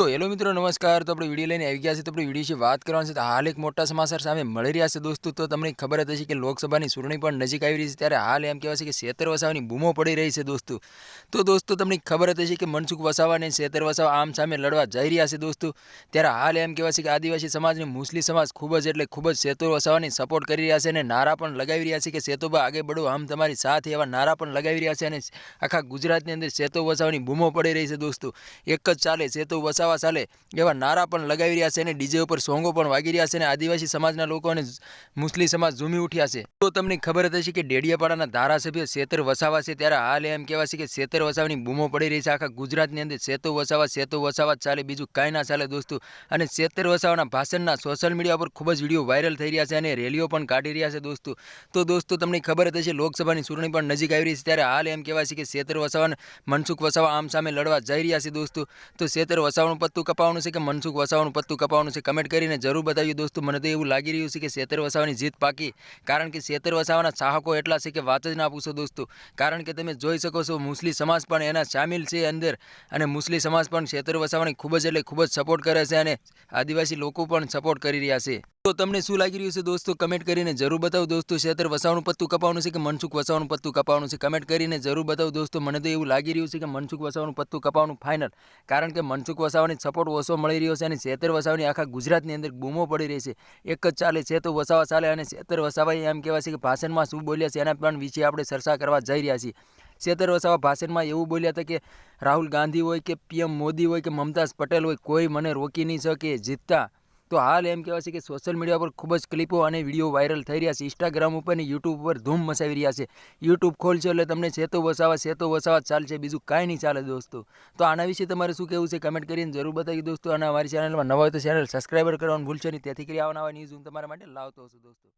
તો હેલો મિત્રો, નમસ્કાર. તો આપણે વીડિયો લઈને આવી ગયા છે તો આપણે વીડિયો વિશે વાત કરવાની છે. તો હાલ એક મોટા સમાચાર સામે મળી રહ્યા છે દોસ્તો. તો તમને ખબર હતી કે લોકસભાની ચૂંટણી પણ નજીક આવી રહી છે. ત્યારે હાલ એમ કહેવાય છે કે શેતર વસાવાની બૂમો પડી રહી છે દોસ્તો. તો દોસ્તો, તમને ખબર હશે કે મનસુખ વસાવા અને શેતર વસાવા આમ સામે લડવા જઈ રહ્યા છે દોસ્તો. ત્યારે હાલ એમ કહેવાય છે કે આદિવાસી સમાજ મુસ્લિમ સમાજ ખૂબ જ એટલે ખૂબ જ શેતર વસાવાની સપોર્ટ કરી રહ્યા છે અને નારા પણ લગાવી રહ્યા છે કે સેતુબા આગળ બડો આમ તમારી સાથે એવા નારા પણ લગાવી રહ્યા છે અને આખા ગુજરાતની અંદર સેતુ વસાવાની બૂમો પડી રહી છે દોસ્તો. એક જ ચાલે સેતુ વસાવા ચાલે. એવા નારા પણ લગાવી રહ્યા છે અને ડીજે ઉપર સોંગો પણ વાગી રહ્યા છે અને આદિવાસી સમાજના લોકો અને મુસ્લિમ સમાજ ઝૂમી ઉઠ્યા છે. તો તમને ખબર હશે કે ડેડિયાપાડાના ધારાસભ્ય શેતર વસાવા છે. ત્યારે હાલ એમ કહેવાય છે કે શેતર વસાવાની બૂમો પડી રહી છે. આખા ગુજરાતની અંદર શેતો વસાવા શેતો વસાવા ચાલે. બીજું કાંઈ ના ચાલે દોસ્તો. અને શેતર વસાવાના ભાષણના સોશિયલ મીડિયા પર ખૂબ જ વીડિયો વાયરલ થઈ રહ્યા છે અને રેલીઓ પણ કાઢી રહ્યા છે દોસ્તો. તો દોસ્તો તમને ખબર હશે, લોકસભાની ચૂંટણી પણ નજીક આવી રહી છે. ત્યારે હાલ એમ કહેવાય છે કે શેતર વસાવા મનસુખ વસાવા આમ સામે લડવા જઈ રહ્યા છે દોસ્તો. તો શેતર વસાવાનું પત્તું કપાવવાનું છે કે મનસુખ વસાવાનું પત્તું કપાવવાનું છે? કમેન્ટ કરીને જરૂર બતાવ્યું દોસ્તો. મને તો એવું લાગી રહ્યું છે કે શેતર વસાવાની જીત પાકી. કારણ કે શેતર વસાવાના ચાહકો એટલા છે કે વાત જ ના પૂછો દોસ્તો. કારણ કે તમે જોઈ શકો છો, મુસ્લિમ સમાજ પણ એના સામેલ છે અંદર. અને મુસ્લિમ સમાજ પણ શેતર વસાવાની ખૂબ જ એટલે ખૂબ જ સપોર્ટ કરે છે અને આદિવાસી લોકો પણ સપોર્ટ કરી રહ્યા છે. તો તમને શું લાગી રહ્યું છે દોસ્તો? કમેન્ટ કરીને જરૂર બતાવો દોસ્તો. શેતર વસાવાનું પત્તું કપાવવાનું છે કે મનસુખ વસાવાનું પત્તું કપાવવાનું છે? કમેન્ટ કરીને જરૂર બતાવો દોસ્તો. મને તો એવું લાગી રહ્યું છે કે મનસુખ વસાવાનું પત્તું કપાવવાનું ફાઇનલ કારણ કે મનસુખ વસાવાની સપોર્ટ ઓછો મળી રહ્યો છે અને શેતર વસાવાની આખા ગુજરાતની અંદર બૂમો પડી રહી છે. એક જ ચાલે છે તો વસાવા ચાલે અને શેતર વસાવાએ એમ કહેવાય છે કે ભાષણમાં શું બોલ્યા છે એના પણ વિશે આપણે ચર્ચા કરવા જઈ રહ્યા છીએ. શેતર વસાવા ભાષણમાં એવું બોલ્યા હતા કે રાહુલ ગાંધી હોય કે પીએમ મોદી હોય કે મમતાઝ પટેલ હોય કોઈ મને રોકી નહીં શકે, જીતતા તો હાલ એમ કહેવાય છે કે સોશિયલ મીડિયા પર ખૂબ જ ક્લિપો અને વીડિયો વાયરલ થઈ રહ્યા છે. ઇન્સ્ટાગ્રામ ઉપર અને યુટ્યુબ ઉપર ધૂમ મચાવી રહ્યા છે. યુટ્યુબ ખોલશો એટલે તમને સેતો વસાવા સેતો વસાવા ચાલશે, બીજું કાંઈ નહીં ચાલે દોસ્તો. તો આના વિશે તમારે શું કહેવું છે કમેન્ટ કરીને જરૂર બતાવી દોસ્તો અને અમારી ચેનલમાં નવા હોય તો ચેનલ સબસ્ક્રાઈબર કરવાનું ભૂલશો નહીં. તેથી કરી આવવાના ન્યૂઝ હું તમારા માટે લાવતો હશું દોસ્તો.